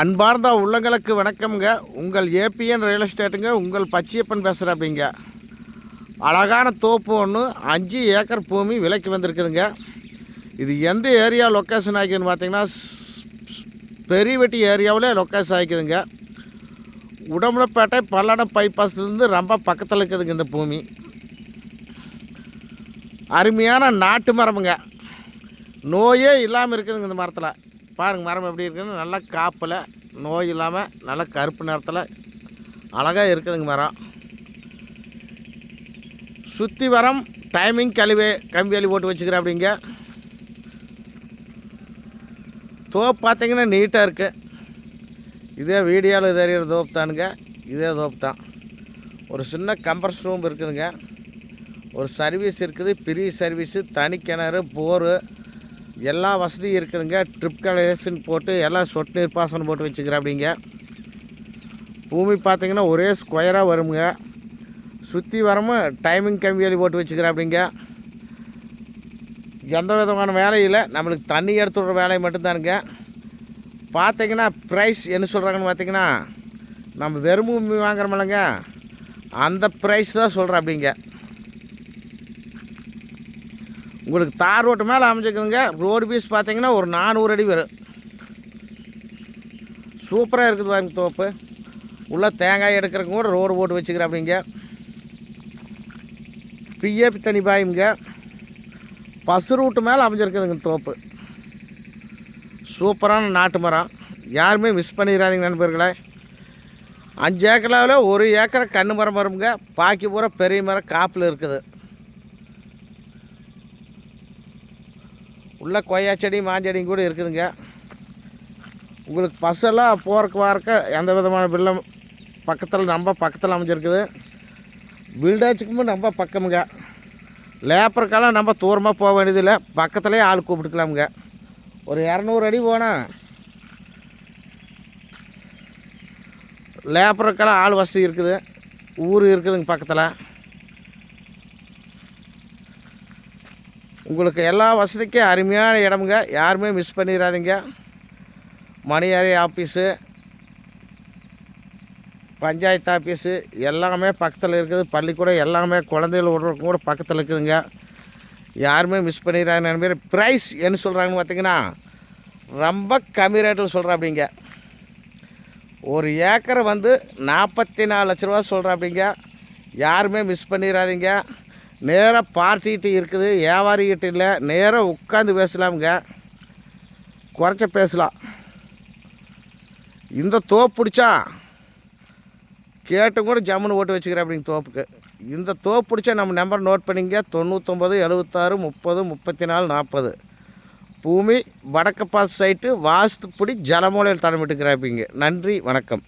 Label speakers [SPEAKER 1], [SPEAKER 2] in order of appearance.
[SPEAKER 1] அன்பார்ந்த உள்ளங்களுக்கு வணக்கம்ங்க. உங்கள் ஏபிஎன் ரியல் எஸ்டேட்டுங்க உங்கள் பச்சையப்பன் பேசுகிறாப்பிங்க அழகான தோப்பு ஒன்று அஞ்சு ஏக்கர் பூமி விலைக்கு வந்திருக்குதுங்க. இது எந்த ஏரியா லொக்கேஷன் ஆகிக்குதுன்னு பார்த்தீங்கன்னா பெரியவெட்டி ஏரியாவில் லொக்கேஷன் ஆகிக்குதுங்க. உடம்புலப்பேட்டை பல்லடம் பைபாஸ்லேருந்து ரொம்ப பக்கத்தில் இருக்குதுங்க இந்த பூமி. அருமையான நாட்டு மரமுங்க. நோயே இல்லாமல் இருக்குதுங்க இந்த மரத்தில். பாருங்க மரம் எப்படி இருக்குன்னு நல்லா காப்பில் நோய் இல்லாமல் நல்லா கருப்பு நிறத்தில் அழகாக இருக்குதுங்க மரம். சுற்றி வரம் டைமிங் கழிவு கம்பி அழி போட்டு வச்சுக்கிறேன் அப்படிங்க. தோப்பு பார்த்தீங்கன்னா நீட்டாக இருக்குது இதே வீடியோவில் தெரிகிற தோப்பு தானுங்க. இதே தோப்பு தான். ஒரு சின்ன கம்பர்ஸ் ரூம் இருக்குதுங்க. ஒரு சர்வீஸ் இருக்குது ஃப்ரீ சர்வீஸு தனி கிணறு போரு. எல்லா வசதியும் இருக்குதுங்க. ட்ரிப் கனெக்ஷன் போட்டு எல்லாம் சொட்டு நீர் பாசனம் போட்டு வச்சுக்கிறாப்பிடிங்க அப்படிங்க பூமி பார்த்தீங்கன்னா ஒரே ஸ்கொயராக வருங்க சுற்றி வரமும் டைமிங் கம்பியலி போட்டு வச்சுக்கிறாப்பிடிங்க அப்படிங்க எந்த விதமான வேலையும் இல்லை. நம்மளுக்கு தண்ணி எடுத்து விட்ற வேலை மட்டும்தானுங்க. பார்த்தீங்கன்னா ப்ரைஸ் என்ன சொல்கிறாங்கன்னு பார்த்தீங்கன்னா நம்ம வெறும் பூமி வாங்குறோமில்லங்க அந்த ப்ரைஸ் தான் சொல்கிறேன் அப்படிங்க உங்களுக்கு தார் ரோட்டு மேலே அமைஞ்சிருக்குதுங்க. ரோடு பீஸ் பார்த்தீங்கன்னா ஒரு நானூறு அடி வரும். சூப்பராக இருக்குது பாருங்க தோப்பு. உள்ளே தேங்காய் எடுக்கிறதுக்கு கூட ரோடு போட்டு வச்சுக்கிறேன் அப்படிங்க. பிஏபி தனி பாயுங்க. பசு ரூட்டு மேலே அமைஞ்சிருக்குதுங்க தோப்பு. சூப்பரான நாட்டு மரம். யாருமே மிஸ் பண்ணிடுறாதீங்க நண்பர்களே. அஞ்சு ஏக்கராவில் ஒரு ஏக்கரை கண்ணு மரம் வருங்க. பாக்கி பூரா பெரிய மரம் காப்பில் இருக்குது. உள்ளே கொய்யா செடி மாஞ்செடியும் கூட இருக்குதுங்க. உங்களுக்கு பஸ்ஸெல்லாம் போகிறக்கு வரக்க எந்த விதமான பில்லம் பக்கத்தில் நம்ம பக்கத்தில் அமைஞ்சிருக்குது. பில்டேஜுக்கும் நம்ம பக்கமுங்க. லேப்பருக்கெல்லாம் நம்ம தூரமாக போக வேண்டியதில்லை. பக்கத்துலேயே ஆள் கூப்பிட்டுக்கலாமுங்க. ஒரு இரநூறு அடி போனால் லேப்பருக்கெல்லாம் ஆள் வசதி இருக்குது. ஊர் இருக்குதுங்க பக்கத்தில். உங்களுக்கு எல்லா வசதிக்கும் அருமையான இடமுங்க. யாருமே மிஸ் பண்ணிடாதீங்க மணியாரி ஆஃபீஸு பஞ்சாயத்து ஆஃபீஸு எல்லாமே பக்கத்தில் இருக்குது. பள்ளிக்கூடம் எல்லாமே குழந்தைகள் விடுறதுக்கும் கூட பக்கத்தில் இருக்குதுங்க. யாருமே மிஸ் பண்ணிடுறாங்க பேர் ப்ரைஸ் என்ன சொல்கிறாங்கன்னு பார்த்தீங்கன்னா ரொம்ப கம்மி ரேட்டில் சொல்கிறேன் அப்படிங்க ஒரு ஏக்கரை வந்து நாற்பத்தி நாலு லட்ச ரூபா சொல்கிறேன் அப்படிங்க யாருமே மிஸ் பண்ணிடாதீங்க நேராக பார்ட்டிகிட்டு இருக்குது வியாபாரிகிட்ட இல்லை நேராக உட்காந்து பேசலாமுங்க. குறைச்ச பேசலாம். இந்த தோப்பு பிடிச்சா கேட்டு கூட ஜம்முன்னு ஓட்டு வச்சுக்கிறேன் அப்படிங்க தோப்புக்கு. இந்த தோப்பு பிடிச்சா நம்ம நம்பர் நோட் பண்ணிங்க தொண்ணூற்றொம்பது எழுபத்தாறு முப்பது முப்பத்தி நாலு நாற்பது. பூமி வடக்கு பாஸ் சைட்டு வாஸ்துப்படி ஜலமூலையில் தடமிட்டு கிராப்பிங்க நன்றி வணக்கம்.